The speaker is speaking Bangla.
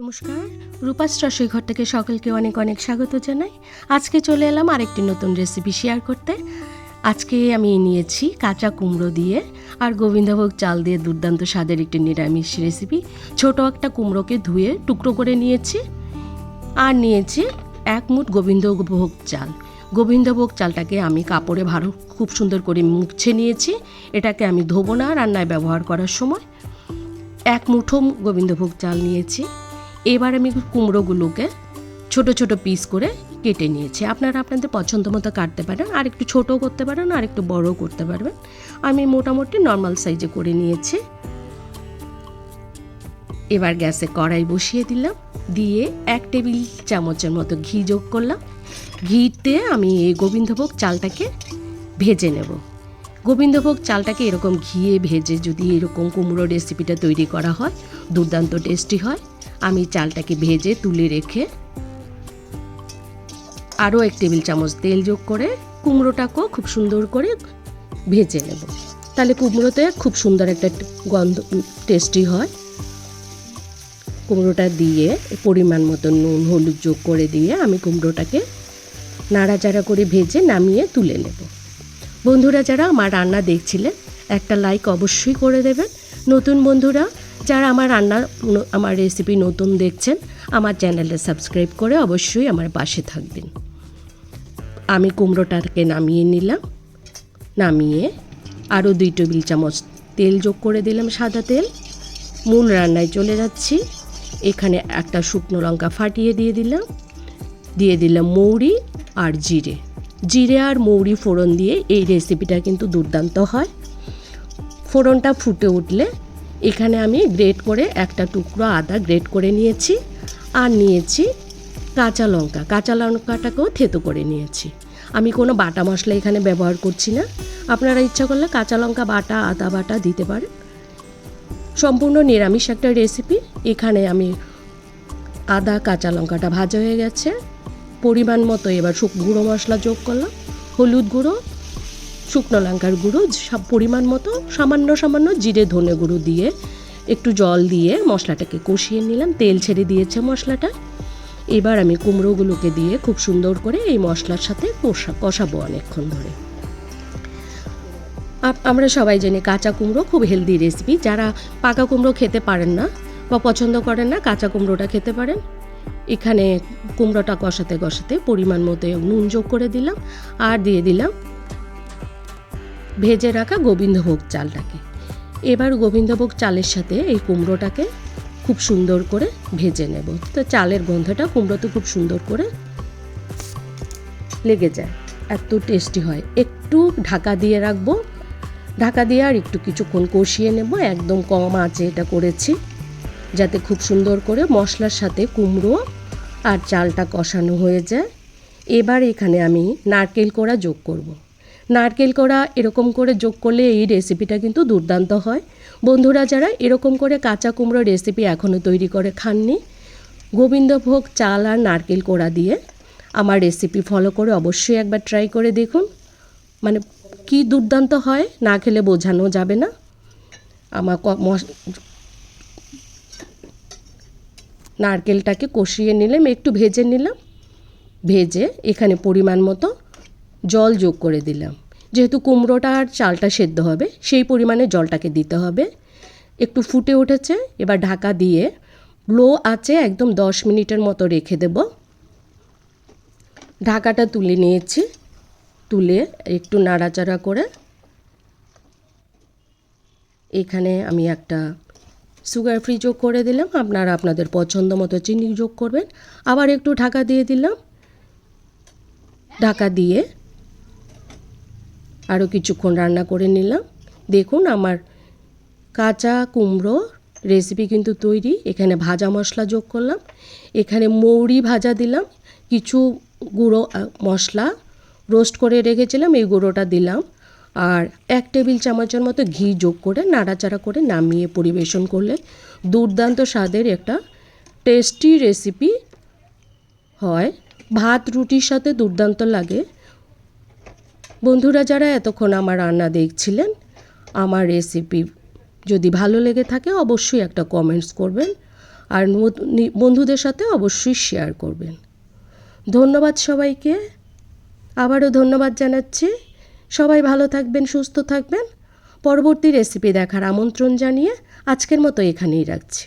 নমস্কার। রূপাস ঘর থেকে সকলকে অনেক অনেক স্বাগত জানাই। আজকে চলে এলাম আরেকটি নতুন রেসিপি শেয়ার করতে। আজকে আমি নিয়েছি কাঁচা কুমড়ো দিয়ে আর গোবিন্দভোগ চাল দিয়ে দুর্দান্ত স্বাদের একটি নিরামিষ রেসিপি ছোট একটা কুমড়োকে ধুয়ে টুকরো করে নিয়েছি আর নিয়েছি এক মুঠ গোবিন্দভোগ চাল। গোবিন্দভোগ চালটাকে আমি কাপড়ে ভালো খুব সুন্দর করে মুছে নিয়েছি। এটাকে আমি ধোবো না রান্নায় ব্যবহার করার সময়। এক মুঠো গোবিন্দভোগ চাল নিয়েছি। এবার আমি কুমড়োগুলোকে ছোট ছোট পিস করে কেটে নিয়েছি। আপনারা আপনাদের পছন্দ মতো কাটতে পারেন, আর একটু ছোটও করতে পারেন, আর একটু বড়ও করতে পারবেন। আমি মোটামুটি নর্মাল সাইজে করে নিয়েছি। এবার গ্যাসে কড়াই বসিয়ে দিলাম। দিয়ে এক টেবিল চামচের মতো ঘি যোগ করলাম। ঘিতে আমি এই গোবিন্দভোগ চালটাকে ভেজে নেব। গোবিন্দভোগ চালটাকে এরকম ঘিয়ে ভেজে যদি এরকম কুমড়ো রেসিপিটা তৈরি করা হয়, দুর্দান্ত টেস্টি হয়। আমি চালটাকে ভেজে তুলে রেখে আরও এক টেবিল চামচ তেল যোগ করে কুমড়োটাকেও খুব সুন্দর করে ভেজে নেব। তাহলে কুমড়োতে খুব সুন্দর একটা গন্ধ টেস্টি হয়। কুমড়োটা দিয়ে পরিমাণ মতো নুন, হলুদ যোগ করে দিয়ে আমি কুমড়োটাকে নাড়াচাড়া করে ভেজে নামিয়ে তুলে নেব। বন্ধুরা, যারা আমার রান্না দেখছিলেন, একটা লাইক অবশ্যই করে দেবেন। নতুন বন্ধুরা যারা আমার রান্না ন- আমার রেসিপি নতুন দেখছেন, আমার চ্যানেলটা সাবস্ক্রাইব করে অবশ্যই আমার পাশে থাকবেন। আমি কুমড়োটাকে নামিয়ে নিলাম। নামিয়ে আরও দুই টেবিল চামচ তেল যোগ করে দিলাম সাদা তেল। মূল রান্নায় চলে যাচ্ছি। এখানে একটা শুকনো লঙ্কা ফাটিয়ে দিয়ে দিলাম। দিয়ে দিলাম মৌরি আর জিরে। জিরে আর মৌরি ফোড়ন দিয়ে এই রেসিপিটা কিন্তু দুর্দান্ত হয়। ফোড়নটা ফুটে উঠলে এখানে আমি গ্রেট করে একটা টুকরো আদা গ্রেট করে নিয়েছি আর নিয়েছি কাঁচা লঙ্কা। কাঁচা লঙ্কাটাকেও থেতো করে নিয়েছি। আমি কোনো বাটা মশলা এখানে ব্যবহার করছি না। আপনারা ইচ্ছা করলে কাঁচা লঙ্কা বাটা, আদা বাটা দিতে পারেন। সম্পূর্ণ নিরামিষ একটা রেসিপি এখানে আমি আদা, কাঁচা লঙ্কাটা ভাজা হয়ে গেছে। পরিমাণ মতো এবার গুঁড়ো মশলা যোগ করলাম। হলুদ গুঁড়ো শুকনো লঙ্কার গুঁড়ো সব পরিমাণ মতো সামান্য সামান্য জিরে ধনে গুঁড়ো দিয়ে একটু জল দিয়ে মশলাটাকে কষিয়ে নিলাম। তেল ছেড়ে দিয়েছে মশলাটা। এবার আমি কুমড়োগুলোকে দিয়ে খুব সুন্দর করে এই মশলার সাথে কষা, কষাবো অনেকক্ষণ ধরে। আমরা সবাই জানি কাঁচা কুমড়ো খুব হেলদি রেসিপি যারা পাকা কুমড়ো খেতে পারেন না বা পছন্দ করেন না, কাঁচা কুমড়োটা খেতে পারেন। এখানে কুমড়োটা কষাতে কষাতে পরিমাণ মতো নুন যোগ করে দিলাম। আর দিয়ে দিলাম ভেজে রাখা গোবিন্দভোগ চালটাকে। এবার গোবিন্দভোগ চালের সাথে এই কুমড়োটাকে খুব সুন্দর করে ভেজে নেব। তো চালের গন্ধটা কুমড়োতে খুব সুন্দর করে লেগে যায়, এত টেস্টি হয়। একটু ঢাকা দিয়ে রাখব। ঢাকা দিয়ে আর একটু কিছুক্ষণ কষিয়ে নেব, একদম কম আঁচে এটা করেছি। যাতে খুব সুন্দর করে মশলার সাথে কুমড়ো আর চালটা কষানো হয়ে যায়। এবার এখানে আমি নারকেল কোড়া যোগ করব। নারকেল কোড়া এরকম করে যোগ করলে এই রেসিপিটা কিন্তু দুর্দান্ত হয়। বন্ধুরা, যারা এরকম করে কাঁচা কুমড়ো রেসিপি এখনও তৈরি করে খাননি, গোবিন্দভোগ চাল আর নারকেল কোড়া দিয়ে আমার রেসিপি ফলো করে অবশ্যই একবার ট্রাই করে দেখুন। মানে কি দুর্দান্ত হয়, না খেলে বোঝানো যাবে না। আমার নারকেলটাকে কষিয়ে নিলাম, একটু ভেজে নিলাম। ভেজে এখানে পরিমাণ মতো জল যোগ করে দিলাম। যেহেতু কুমড়োটা আর চালটা সেদ্ধ হবে, সেই পরিমাণে জলটাকে দিতে হবে। একটু ফুটে উঠেছে, এবার ঢাকা দিয়ে লো আছে একদম দশ মিনিটের মতো রেখে দেব। ঢাকাটা তুলে নিয়েছি, তুলে একটু নাড়াচাড়া করে। এখানে আমি একটা সুগার ফ্রি যোগ করে দিলাম। আপনারা আপনাদের পছন্দ মতো চিনি যোগ করবেন। আবার একটু ঢাকা দিয়ে দিলাম। ঢাকা দিয়ে আরও কিছুক্ষণ রান্না করে নিলাম। দেখুন আমার কাঁচা কুমড়ো রেসিপি কিন্তু তৈরি। এখানে ভাজা মশলা যোগ করলাম। এখানে মৌরি ভাজা দিলাম। কিছু গুঁড়ো মশলা রোস্ট করে রেখেছিলাম, এই গুঁড়োটা দিলাম। আর এক টেবিল চামচের মতো ঘি যোগ করে নাড়াচাড়া করে নামিয়ে পরিবেশন করলে দুর্দান্ত স্বাদের একটা টেস্টি রেসিপি হয়। ভাত রুটির সাথে দুর্দান্ত লাগে। বন্ধুরা, যারা এতক্ষণ আমার রান্না দেখছিলেন, আমার রেসিপি যদি ভালো লেগে থাকে, অবশ্যই একটা কমেন্টস করবেন আর বন্ধুদের সাথে অবশ্যই শেয়ার করবেন। ধন্যবাদ সবাইকে। আবারও ধন্যবাদ জানাচ্ছি। সবাই ভালো থাকবেন, সুস্থ থাকবেন। পরবর্তী রেসিপি দেখার আমন্ত্রণ জানিয়ে আজকের মতো এখানেই রাখছি।